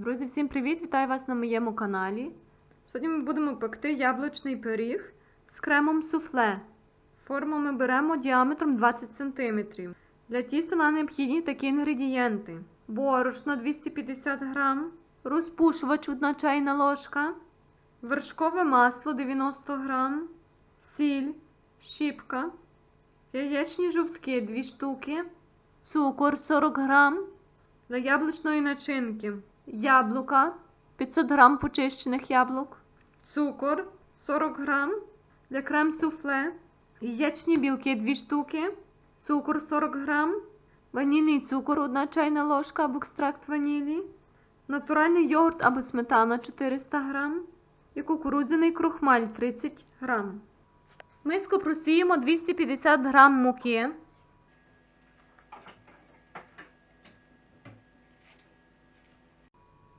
Друзі, всім привіт! Вітаю вас на моєму каналі. Сьогодні ми будемо пекти яблучний пиріг з кремом суфле. Форму ми беремо діаметром 20 см. Для тіста нам необхідні такі інгредієнти: борошно 250 г, розпушувач 1 чайна ложка, вершкове масло 90 г, сіль, щіпка, яєчні жовтки 2 штуки, цукор 40 г. Для яблучної начинки яблука 500 грам почищених яблук, цукор 40 грам для крем-суфле, яєчні білки 2 штуки, цукор 40 грам, ванільний цукор 1 чайна ложка або екстракт ванілі, натуральний йогурт або сметана 400 грам і кукурудзяний крохмаль 30 грам. Миску просіємо 250 грам муки.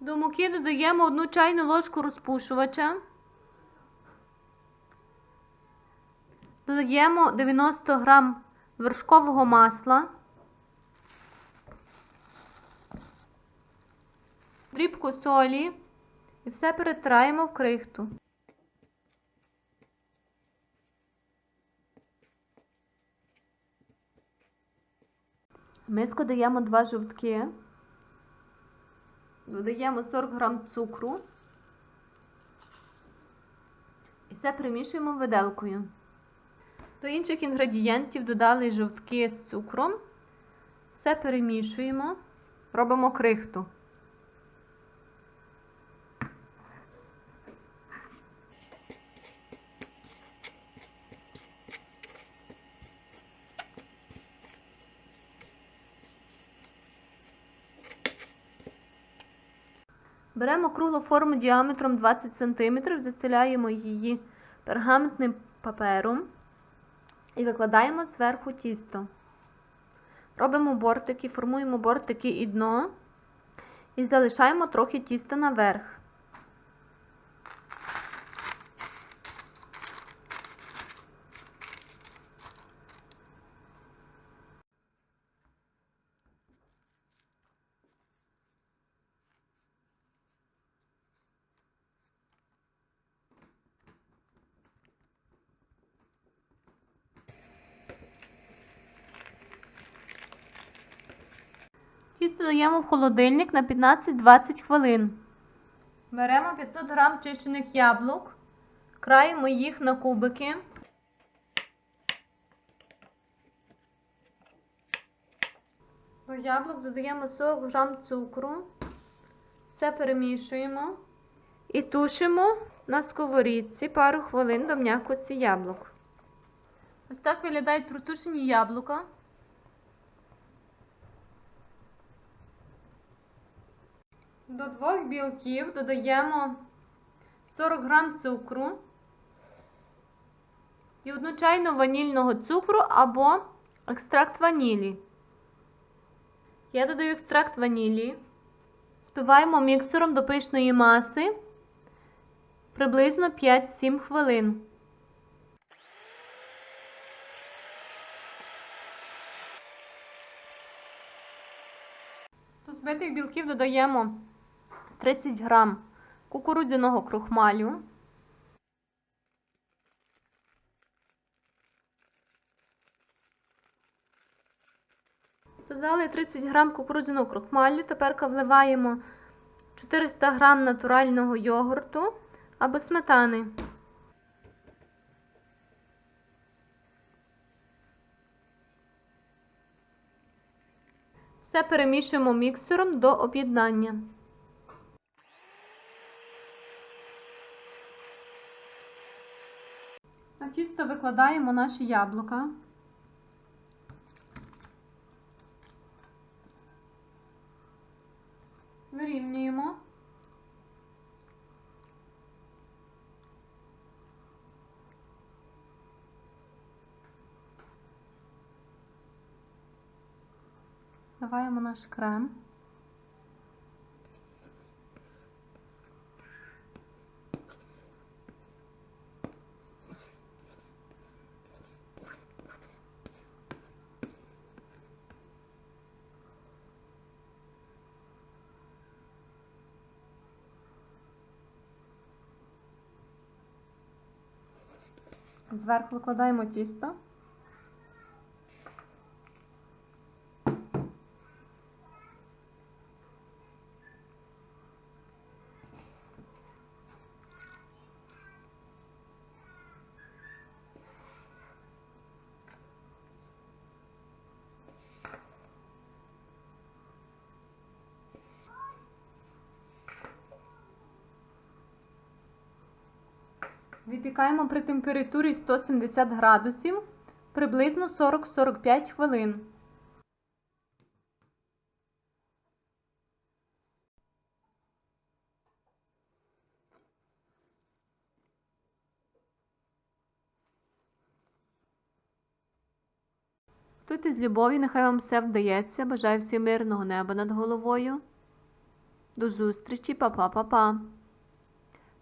До муки додаємо одну чайну ложку розпушувача. Додаємо 90 г вершкового масла, дрібку солі і все перетираємо в крихту. В миску даємо два жовтки. Додаємо 40 грам цукру і все примішуємо виделкою. До інших інгредієнтів додали жовтки з цукром. Все перемішуємо, робимо крихту. Беремо круглу форму діаметром 20 см, застеляємо її пергаментним папером і викладаємо зверху тісто. Робимо бортики, формуємо бортики і дно і залишаємо трохи тіста наверх. Тісто даємо в холодильник на 15-20 хвилин. Беремо 500 г чищених яблук, краємо їх на кубики. До яблук додаємо 40 г цукру, все перемішуємо і тушимо на сковорідці пару хвилин до м'якості яблук. Ось так виглядають протушені яблука. До двох білків додаємо 40 грам цукру і одну чайну ванільного цукру або екстракт ванілі. Я додаю екстракт ванілі. Спиваємо міксером до пишної маси приблизно 5-7 хвилин. До збитих білків додаємо 30 грам кукурудзяного крохмалю. Додали 30 грам кукурудзяного крохмалю. Тепер вливаємо 400 грам натурального йогурту або сметани. Все перемішуємо міксером до об'єднання. Тісто викладаємо наші яблука. Вирівнюємо. Вливаємо наш крем. Зверху викладаємо тісто. Випікаємо при температурі 170 градусів приблизно 40-45 хвилин. Готуйте з любов'ю, нехай вам все вдається. Бажаю всім мирного неба над головою. До зустрічі, па-па-па-па.